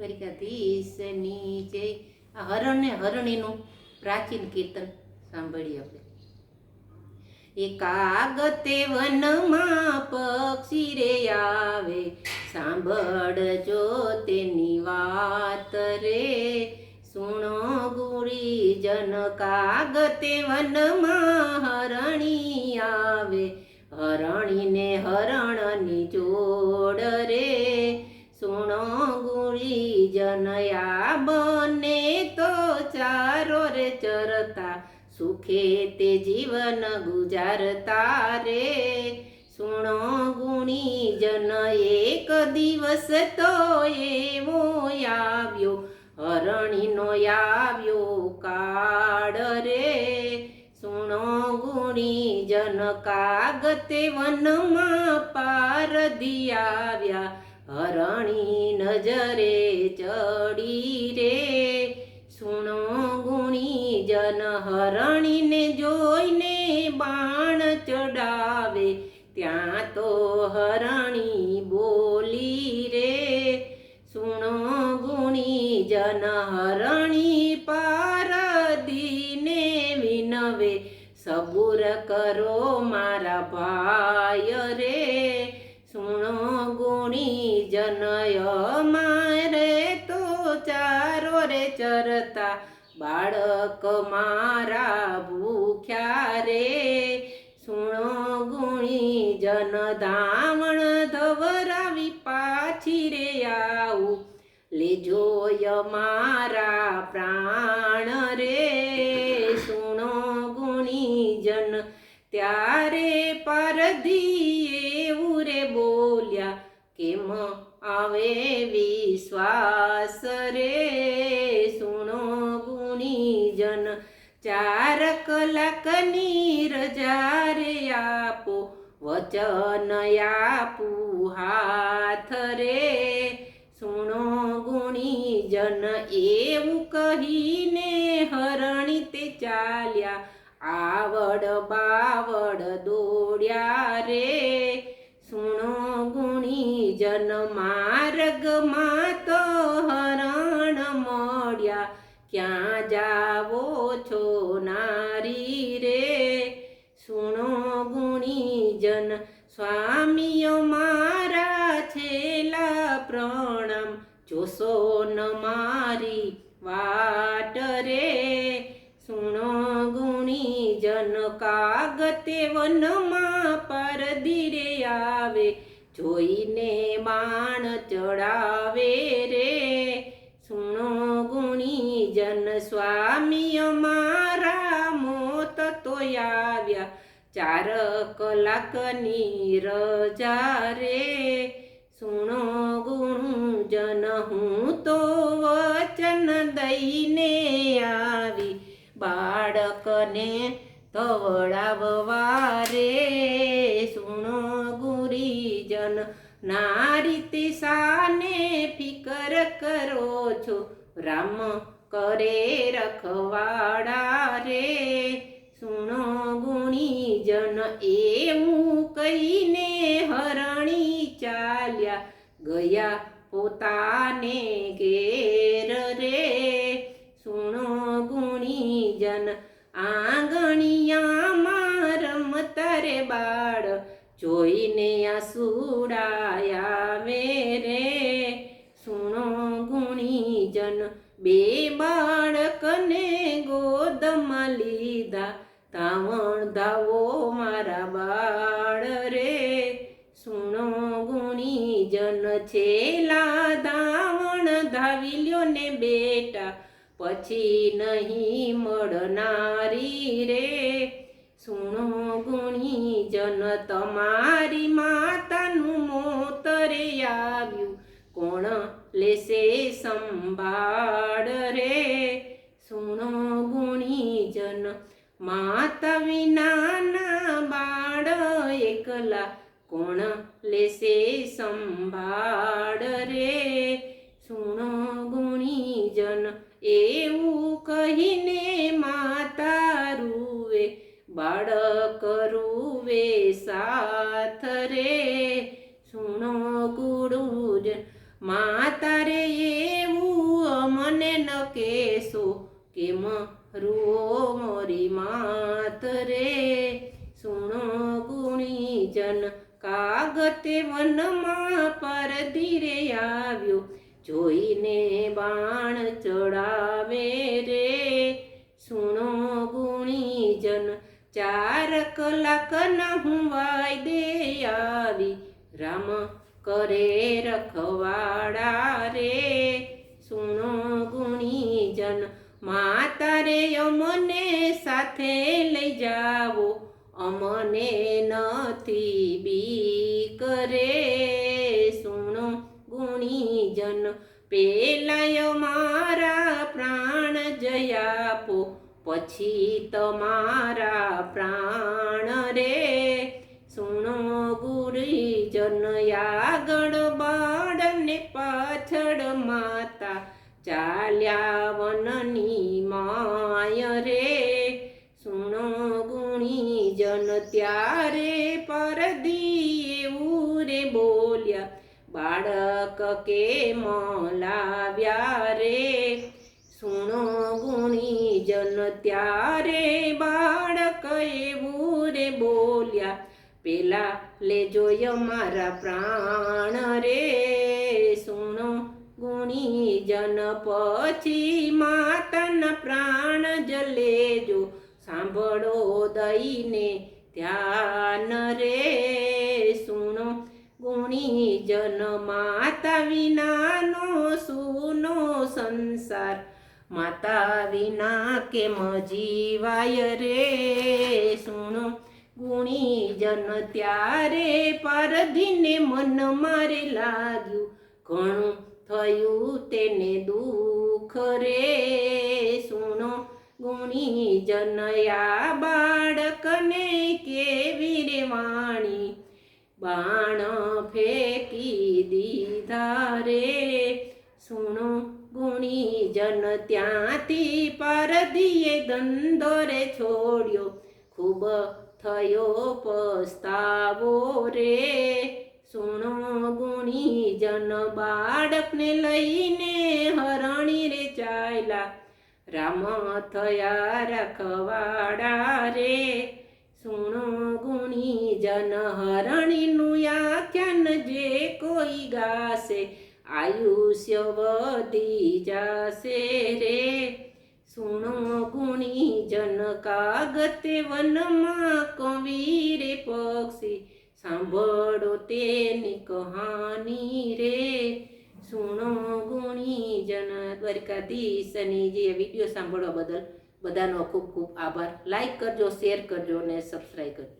દ્વારિકાધીશની હરણ ને હરણીનું પ્રાચીન કીર્તન સાંભળીએ આપણે. એકાગતે વનમાં પક્ષી રે આવે. સાંભળજો તેની વાત રે. સુણો ગુરી જન કાગતે વનમાં હરણી આવે. હરણીને હરણની જોડ જનયા બને તો ચારો રે ચરતા, સુખે તે જીવન ગુજારતા રે. સુણો ગુણી જન એક દિવસ તો એવો આવ્યો હરણીનો આવ્યો કાળ રે. સુણો ગુણી જન કાગતે વનમાં પારધી આવ્યા હરણી નજરે ચડી રે. સુણો ગુણી જન હરણીને જોઈને બાણ ચડાવે. ત્યાં તો હરણી બોલી રે. સુણો ગુણી જન હરણી પારદીને વિનવે. સબુર કરો મારા ભાઈ. જનય મારે તો ચારો રે ચરતા. બાળક મારા ભૂખ્યા રે. સુણો ગુણી જન ધાવણ ધવરાવી પાછી રે આવું. લેજો મારા પ્રાણ રે. સુણો ગુણી જન ત્યારે વિશ્વાસ રે સુણો ગુણી જન ચાર કલાકની રજા રે આપો, વચન આપુ હાથ રે. સુણો ગુણી જન એવું કહીને હરણી તે ચાલ્યા, આવડ બાવડ દોડ્યા રે. ક્યાં જાવો છો નારી રે? સુણો ગુણીજન, સ્વામીઓ મારા છેલા પ્રણામ. જોશો ન મારી વાટ રે. સુણો ગુણીજન, કાગતે વનમાં પરદીરે આવે, જોઈને બાણ ચડાવે રે. સ્વામી અમારા મોત તો આવ્યા. ચાર કલાકની રજા રે. સુણો ગુણજન, હું તો વચન દઈને આવી. બાળકને તવડાવવા રે. સુણો ગુરીજન નારી તે સાને ફિકર કરો છો? રામ કરે રખવાડા રે. સુણો ગુણી જન એવું કહીને હરણી ચાલ્યા ગયા પોતાને ઘેર રે. સુણો ગુણી જન આંગણિયામાં રમતા રે બાળ, જોઈને આસુડાયા સુડાયા રે બે બાળકને ગોદમાં લીધા. તાવણ ધાવો મારા બાળ રે. સુણો ગુણી જન છેલા ધાવણ ધાવી લ્યો ને બેટા. પછી નહીં મળનારી રે. સુણો ગુણી જન તમારી માતાનું મોતરે આવ્યું. કોણ લેશે સંભાળ? ગુણી માતા વિનાના બાળ એકલા કોણ લેશે સંભાળ રે? સુણો ગુણીજન, એવું કહીને માતા રૂવે, બાળક રૂવે સાથ રે. સુણો ગુરુજન માતા રે, એવું કેસો કેમ રૂઓ મોરી માત રે. સુણો ગુણીજન, કાગતે વનમાં પર ધીરે આવ્યો. જોઈને બાણ ચડાવે રે. સુણો ગુણીજન, ચાર કલાક ના હું વાયદે આવી. રામ કરે રખવાડા રે. સુણો ગુણીજન માતા રે અમને સાથે લઈ જાવો અમને નથી બી કરે સુણો ગુણીજન, પેલાય મારા પ્રાણ જયાપો પછી તમારા પ્રાણ રે. સુણો ગુરીજન આગળ ત્યારે પરદી એવું રે બોલ્યા, બાળક કે મલાવ્યા રે? સુણો ગુણીજન ત્યારે બાળક એવું રે બોલ્યા, પેલા લેજો મારા પ્રાણ રે. સુણો ગુણીજન પછી માતાના પ્રાણ જ લેજો, સાંભળો દઈને ધ્યાન રે સુણો ગુણીજન માતા વિનાનો સુનો સંસાર. માતા વિના કેમ જીવાય રે સુણો ગુણીજન ત્યારે પરધીને મન મારે લાગ્યું. ઘણું થયું તેને દુઃખ રે સુણો ગુણીજન આ બાળકને બાણ ફેંકી દીધા રે. સુણો ગુણીજન ત્યાંથી પરદીએ દંદોરે છોડ્યો. ખૂબ થયો પસ્તાવો રે. સુણો ગુણીજન બાળકને લઈને હરણી રે ચાલ્યા. રામ થયા રખવાડા રે. સુણો ગુણીજન હરણીનું આખ્યાન જે કોઈ ગાશે આયુષ્ય વધી જાશે રે સુણો ગુણી જન કાગતે વનમાં કવીરે પક્ષી સાંભળો તેની કહાની રે સુણો ગુણી જન દ્વારિકાધીશની જે વીડિયો સાંભળવા બદલ બધાનો ખૂબ ખૂબ આભાર લાઈક કરજો શેર કરજો અને સબસ્ક્રાઈબ કરજો